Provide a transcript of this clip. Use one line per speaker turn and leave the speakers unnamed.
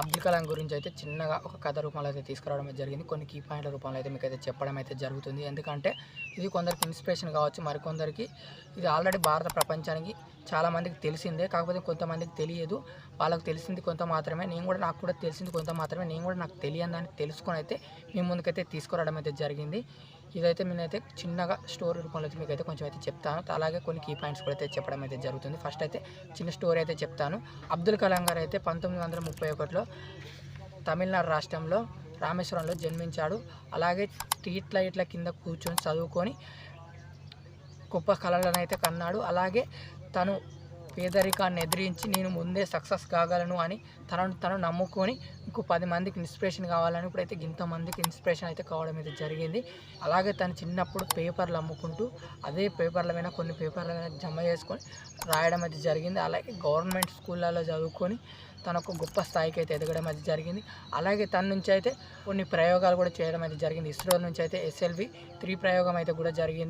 అబ్దుల్ కలాం గురించి అయితే చిన్నగా ఒక కథ రూపంలో అయితే తీసుకురావడం అయితే జరిగింది. కొన్ని కీ పాయింట్ల రూపంలో అయితే మీకు అయితే చెప్పడం అయితే జరుగుతుంది. ఎందుకంటే ఇది కొందరికి ఇన్స్పిరేషన్ కావచ్చు మరికొందరికి ఇది ఆల్రెడీ భారత ప్రపంచానికి చాలామందికి తెలిసిందే. కాకపోతే కొంతమందికి తెలియదు. వాళ్ళకి తెలిసింది కొంత మాత్రమే. నేను కూడా నాకు కూడా తెలిసింది కొంత మాత్రమే. నేను కూడా నాకు తెలియని దాన్ని తెలుసుకొని అయితే మీ ముందుకైతే తీసుకురావడం అయితే జరిగింది. ఇదైతే నేనైతే చిన్నగా స్టోరీ రూపంలో అయితే మీకు అయితే కొంచెం అయితే చెప్తాను. అలాగే కొన్ని కీ పాయింట్స్ కూడా అయితే చెప్పడం అయితే జరుగుతుంది. ఫస్ట్ అయితే చిన్న స్టోరీ అయితే చెప్తాను. అబ్దుల్ కలాం గారు అయితే పంతొమ్మిది వందల ముప్పై ఒకటిలో తమిళనాడు రాష్ట్రంలో రామేశ్వరంలో జన్మించాడు. అలాగే టీట్ల ఇట్ల కింద కూర్చొని చదువుకొని గొప్ప కళలను అయితే కన్నాడు. అలాగే తను పేదరికాన్ని ఎదిరించి నేను ముందే సక్సెస్ కాగలను అని తనను తను నమ్ముకొని ఇంకో పది మందికి ఇన్స్పిరేషన్ కావాలని ఇప్పుడైతే ఇంతమందికి ఇన్స్పిరేషన్ అయితే కావడం అయితే జరిగింది. అలాగే తను చిన్నప్పుడు పేపర్లు అమ్ముకుంటూ అదే పేపర్ల మీద కొన్ని పేపర్ల మీద జమ చేసుకొని రాయడం అయితే జరిగింది. అలాగే గవర్నమెంట్ స్కూళ్ళలో చదువుకొని తనకు గొప్ప స్థాయికి అయితే ఎదగడం అయితే జరిగింది. అలాగే తన నుంచి అయితే కొన్ని ప్రయోగాలు కూడా చేయడం అయితే జరిగింది. ఇస్రో నుంచి అయితే ఎస్ఎల్వి త్రీ ప్రయోగం అయితే కూడా జరిగింది.